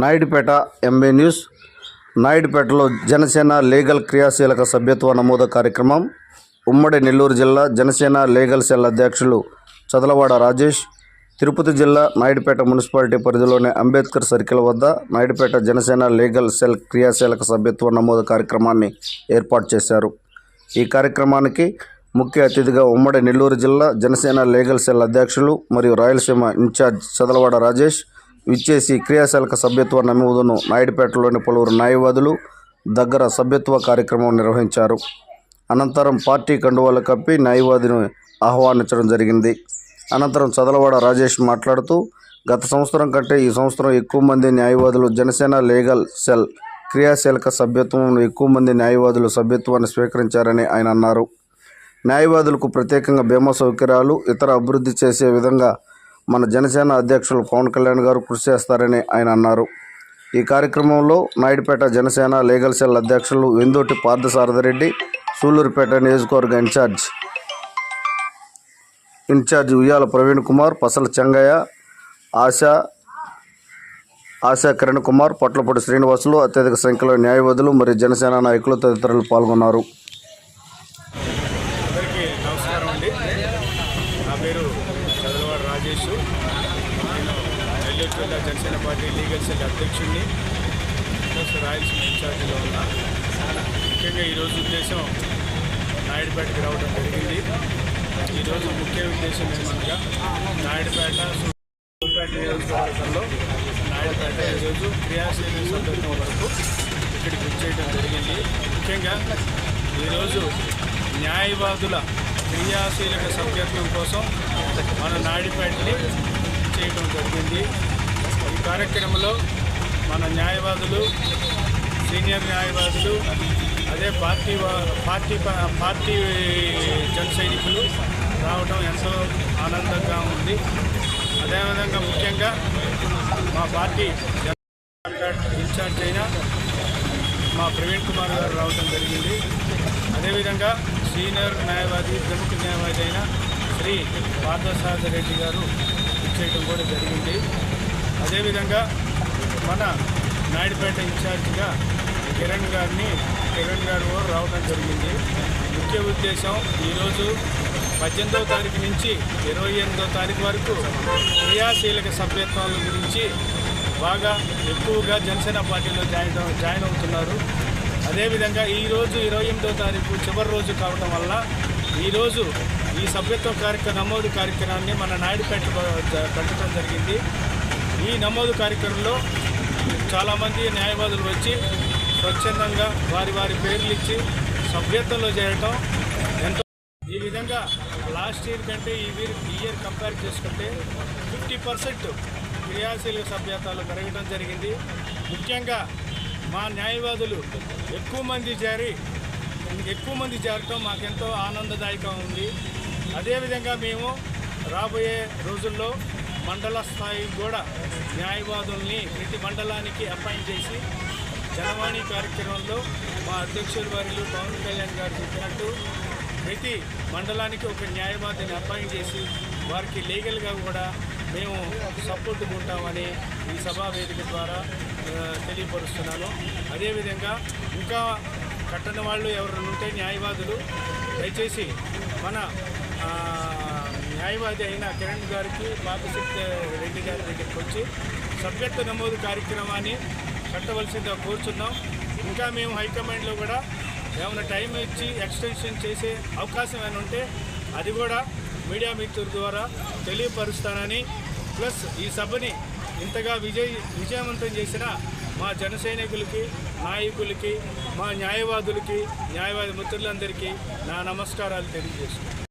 Naidupeta M B news. నాయుడుపేటలో Janasena legal క్రియాశీలక సభ్యత్వ నమోదు కార్యక్రమం. ఉమ్మడి నెల్లూరు జిల్లా జనసేన లీగల్ సెల్ అధ్యక్షులు చదలవాడ రాజేష్. తిరుపతి జిల్లా నాయుడుపేట మున్సిపాలిటీ పరిధిలోని అంబేద్కర్ సర్కిల్ వద్ద నాయుడుపేట జనసేన లీగల్ సెల్ క్రియాశీలక సభ్యత్వ నమోదు కార్యక్రమాన్ని ఏర్పాటు చేశారు. ఈ కార్యక్రమానికి ముఖ్య అతిథిగా ఉమ్మడి నెల్లూరు జిల్లా జనసేన లీగల్ సెల్ అధ్యక్షులు మరియు రాయలసీమ ఇన్ఛార్జ్ చదలవాడ రాజేష్ విచ్చేసి క్రియాశీలక సభ్యత్వ నమోదును నాయుడుపేటలోని పలువురు న్యాయవాదులు దగ్గర సభ్యత్వ కార్యక్రమం నిర్వహించారు. అనంతరం పార్టీ కండువాలు కప్పి న్యాయవాదిని ఆహ్వానించడం జరిగింది. అనంతరం చదలవాడ రాజేష్ మాట్లాడుతూ గత సంవత్సరం కంటే ఈ సంవత్సరం ఎక్కువ మంది న్యాయవాదులు జనసేన లీగల్ సెల్ క్రియాశీలక సభ్యత్వం ఎక్కువ మంది న్యాయవాదులు సభ్యత్వాన్ని స్వీకరించారని ఆయన అన్నారు. న్యాయవాదులకు ప్రత్యేకంగా బీమా సౌకర్యాలు ఇతర అభివృద్ధి చేసే విధంగా మన జనసేన అధ్యక్షులు పవన్ కళ్యాణ్ గారు కృషి చేస్తారని ఆయన అన్నారు. ఈ కార్యక్రమంలో నాయుడుపేట జనసేన లీగల్ సెల్ అధ్యక్షులు వెందోటి పార్థసారథిరెడ్డి సూలూరుపేట నియోజకవర్గ ఇన్ఛార్జ్ ఇన్ఛార్జ్ ఉయ్యాల ప్రవీణ్ కుమార్ పసల చెంగయ్య ఆశా ఆశా కిరణ్ కుమార్ పొట్లపూడి శ్రీనివాసులు అత్యధిక సంఖ్యలో న్యాయవాదులు మరియు జనసేన నాయకులు తదితరులు పాల్గొన్నారు. Nellore Janasena party legal cell అధ్యక్షుడిని ప్లస్ రాయలసీమ ఇన్ఛార్జీలో ఉన్న ముఖ్యంగా ఈరోజు ఉద్దేశం నాయుడుపేటకి రావడం జరిగింది. ఈరోజు ముఖ్య ఉద్దేశం ఏమనగా నాయుడుపేట సూర్యాపేట నియోజకవర్గంలో నాయుడుపేట ఈరోజు క్రియాశీల సందర్భం వరకు ఇక్కడికి వచ్చేయడం జరిగింది. ముఖ్యంగా ఈరోజు న్యాయవాదుల క్రియాశీలక సభ్యత్వం కోసం మన నాయుడుపేటని చేయడం జరిగింది. ఈ కార్యక్రమంలో మన న్యాయవాదులు సీనియర్ న్యాయవాదులు అదే పార్టీ పార్టీ ప- పార్టీ జన సైనికులు రావడం ఎంతో ఆనందంగా ఉంది. అదేవిధంగా ముఖ్యంగా మా పార్టీ ఇన్ఛార్జ్ అయిన మా ప్రవీణ్ కుమార్ గారు రావడం జరిగింది. అదేవిధంగా సీనియర్ న్యాయవాది ప్రముఖ న్యాయవాది అయిన శ్రీ పార్థసాగర్ రెడ్డి గారు చేయడం కూడా జరిగింది. అదేవిధంగా మన నాయుడుపేట ఇన్ఛార్జిగా కిరణ్ గారిని కిరణ్ గారు కూడా రావడం జరిగింది. ముఖ్య ఉద్దేశం ఈరోజు పద్దెనిమిదవ తారీఖు నుంచి ఇరవై ఎనిమిదవ తారీఖు వరకు క్రియాశీలక సభ్యత్వాల గురించి బాగా ఎక్కువగా జనసేన పార్టీలో జాయిన్ జాయిన్ అవుతున్నారు. అదేవిధంగా ఈరోజు ఇరవై ఎనిమిదో తారీఖు చివరి రోజు కావడం వల్ల ఈరోజు ఈ సభ్యత్వ కార్యక్రమ నమోదు కార్యక్రమాన్ని మన నాయుడుపేట పెట్టడం జరిగింది. ఈ నమోదు కార్యక్రమంలో చాలామంది న్యాయవాదులు వచ్చి స్వచ్ఛందంగా వారి వారి పేర్లు ఇచ్చి సభ్యత్వంలో చేరటం ఎంతో ఈ విధంగా లాస్ట్ ఇయర్ కంటే ఈ ఇయర్ ఈ ఇయర్ కంపేర్ చేసుకుంటే ఫిఫ్టీ పర్సెంట్ క్రియాశీల సభ్యతాలు పెరగడం జరిగింది. ముఖ్యంగా మా న్యాయవాదులు ఎక్కువ మంది చేరి ఎక్కువ మంది చేరటం మాకెంతో ఆనందదాయకం ఉంది. అదేవిధంగా మేము రాబోయే రోజుల్లో మండల స్థాయి కూడా న్యాయవాదుల్ని ప్రతి మండలానికి అపాయింట్ చేసి జనవాణి కార్యక్రమంలో మా అధ్యక్షుడు వారిలో పవన్ కళ్యాణ్ గారు చెప్పినట్టు ప్రతి మండలానికి ఒక న్యాయవాదిని అపాయింట్ చేసి వారికి లీగల్గా కూడా మేము సపోర్ట్ ఉంటామని ఈ సభా వేదిక ద్వారా తెలియపరుస్తున్నాను. అదేవిధంగా ఇంకా కట్టని వాళ్ళు ఎవరైనా ఉంటే న్యాయవాదులు దయచేసి మన న్యాయవాది అయిన కిరణ్ గారికి పాపశక్తి రెడ్డి గారి దగ్గరికి వచ్చి సభ్యత్వ నమోదు కార్యక్రమాన్ని కట్టవలసిందిగా కోరుచున్నాం. ఇంకా మేము హైకమాండ్లో కూడా ఏమైనా టైం ఇచ్చి ఎక్స్టెన్షన్ చేసే అవకాశం ఏమైనా ఉంటే అది కూడా మీడియా మిత్రుల ద్వారా తెలియపరుస్తానని ప్లస్ ఈ సభని ఇంతగా విజయ విజయవంతం చేసిన మా జన సైనికులకి నాయకులకి మా న్యాయవాదులకి న్యాయవాది మిత్రులందరికీ నా నమస్కారాలు తెలియజేస్తున్నాను.